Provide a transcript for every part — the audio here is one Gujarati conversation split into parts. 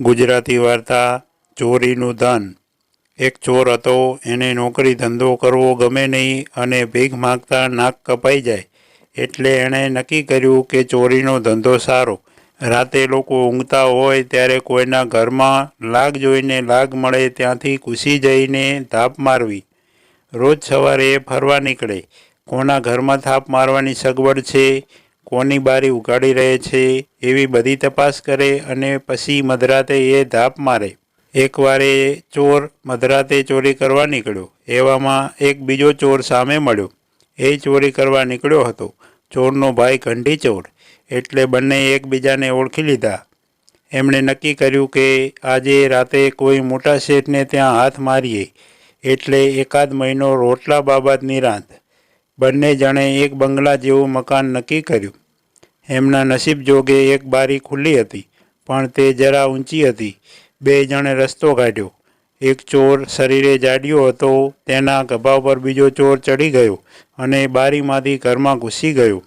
ગુજરાતી વાર્તા, ચોરીનું ધન એક ચોર હતો, એને નોકરી ધંધો કરવો ગમે નહીં અને ભીખ માગતા નાક કપાઈ જાય. એટલે એણે નક્કી કર્યું કે ચોરીનો ધંધો સારો. રાતે લોકો ઊંઘતા હોય ત્યારે કોઈના ઘરમાં લાગ જોઈને લાગ મળે ત્યાંથી ઘૂસી જઈને ધાપ મારવી. રોજ સવારે ફરવા નીકળે. કોના ઘરમાં થાપ મારવાની સગવડ છે? કોની બારી ઉગાડી રહે છે એવી બધી તપાસ કરે અને પછી મધરાતે એ ધાપ મારે. એકવાર એ ચોર મધરાતે ચોરી કરવા નીકળ્યો. એવામાં એક બીજો ચોર સામે મળ્યો. એ ચોરી કરવા નીકળ્યો હતો. ચોરનો ભાઈ ઘંટી ચોર. એટલે બંને એકબીજાને ઓળખી લીધા. એમણે નક્કી કર્યું કે આજે રાતે કોઈ મોટા શેઠને ત્યાં હાથ મારીએ. એટલે એકાદ મહિનો રોટલા બાબતની રાંધ. બંને જણે એક બંગલા જેવું મકાન નક્કી કર્યું. એમના નસીબ જોગે એક બારી ખુલ્લી હતી, પણ તે જરા ઊંચી હતી. બે જણે રસ્તો કાઢ્યો. એક ચોર શરીરે જાડ્યો હતો, તેના ગભા પર બીજો ચોર ચડી ગયો અને બારીમાંથી ઘરમાં ઘૂસી ગયો.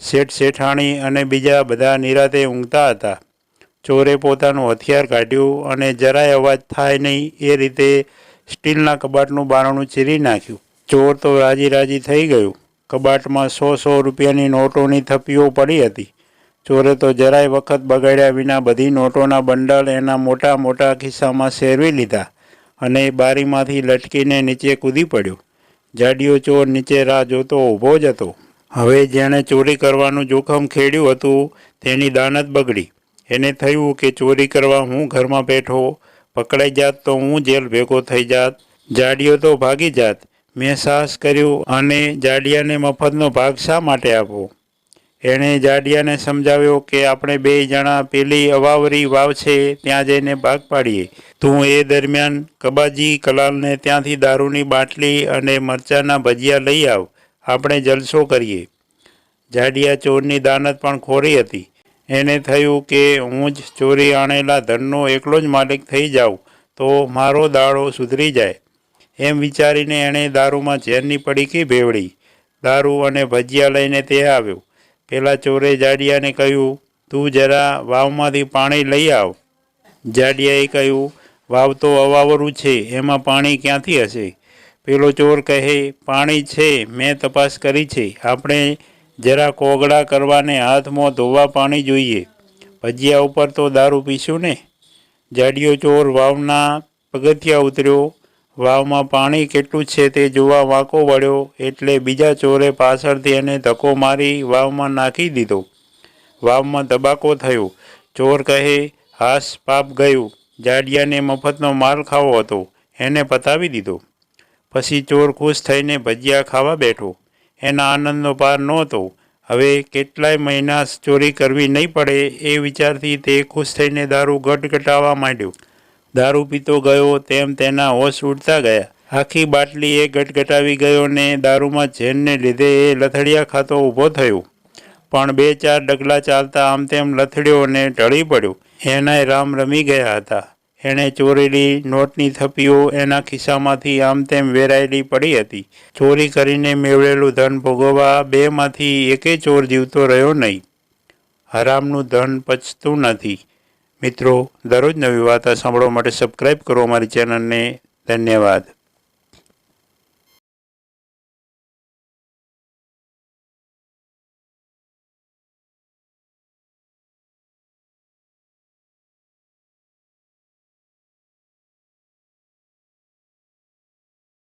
શેઠ શેઠાણી અને બીજા બધા નિરાતે ઊંઘતા હતા. ચોરે પોતાનું હથિયાર કાઢ્યું અને જરાય અવાજ થાય નહીં એ રીતે સ્ટીલના કબાટનું બારણું ચીરી નાખ્યું. ચોર તો રાજી રાજી થઈ ગયું. કબાટમાં સો સો રૂપિયાની નોટોની થપ્પીઓ પડી હતી. ચોરે તો જરાય વખત બગાડ્યા વિના બધી નોટોના બંડલ એના મોટા મોટા ખિસ્સામાં શેરવી લીધા અને બારીમાંથી લટકીને નીચે કૂદી પડ્યો. જાડિયો ચોર નીચે રાહ જોતો ઊભો જ હતો. હવે જેણે ચોરી કરવાનું જોખમ ખેડ્યું હતું, તેની દાનત બગડી. એને થયું કે ચોરી કરવા હું ઘરમાં બેઠો, પકડાઈ જાત તો હું જેલ ભેગો થઈ જાત. જાડિયો તો ભાગી જાત. મેં સાહસ કર્યું અને જાડિયાને મફતનો ભાગ શા માટે આપવો? એણે જાડિયાને સમજાવ્યો કે આપણે બે જણા પેલી અવાવરી વાવ છે, ત્યાં જઈને ભાગ પાડીએ. તું એ દરમિયાન કબાજી કલાલને ત્યાંથી દારૂની બાટલી અને મરચાના ભજીયા લઈ આવ, આપણે જલસો કરીએ. જાડિયા ચોરની દાનત પણ ખોરી હતી. એને થયું કે, હું જ ચોરી આણેલા ધનનો એકલો જ માલિક થઈ જાઉં, તો મારો દાડો સુધરી જાય. એમ વિચારીને એણે દારૂમાં ઝેરની પડીકી ભેવડી. દારૂ અને ભજીયા લઈને તે આવ્યો. પેલા ચોરે જાડિયાને કહ્યું, તું જરા વાવમાંથી પાણી લઈ આવ. જાડિયાએ કહ્યું, વાવ તો અવાવરું છે, એમાં પાણી ક્યાંથી હશે? પેલો ચોર કહે, પાણી છે, મેં તપાસ કરી છે. આપણે જરા કોગળા કરવાને હાથમાં ધોવા પાણી જોઈએ. ભજીયા ઉપર તો દારૂ પીશું ને? જાડિયો ચોર વાવના પગથિયા ઉતર્યો. વાવમાં પાણી કેટલું છે તે જોવા વાંકો વળ્યો એટલે બીજા ચોરે પાછળથી એને ધક્કો મારી વાવમાં નાખી દીધો. વાવમાં ધબાકો થયો. ચોર કહે હાસ પાપ ગયું. જાડિયાને મફતનો માલ ખાવો હતો. એને પતાવી દીધો. પછી ચોર ખુશ થઈને ભજીયા ખાવા બેઠો. એના આનંદનો પાર નહોતો. હવે કેટલાય મહિના ચોરી કરવી નહીં પડે એ વિચારથી તે ખુશ થઈને દારૂ ગટગટાવવા માંડ્યો. દારૂ પીતો ગયો તેમ તેના હોશ ઉડતા ગયા. આખી બાટલી એ ગટગટાવી ગયો ને દારૂમાં જેનને લીધે એ લથડિયા ખાતો ઊભો થયો. પણ બે ચાર ડગલા ચાલતા આમ તેમ લથડ્યો ને ઢળી પડ્યો. એનાય રામ રમી ગયા હતા. એણે ચોરેલી નોટની થપીઓ એના ખિસ્સામાંથી આમ તેમ વેરાયેલી પડી હતી. ચોરી કરીને મેળવેલું ધન ભોગવવા બેમાંથી એકે ચોર જીવતો રહ્યો નહીં. હરામનું ધન પચતું નથી. મિત્રો દરરોજ નવી વાર્તા સાંભળવા માટે સબસ્ક્રાઈબ કરો અમારી ચેનલને ધન્યવાદ.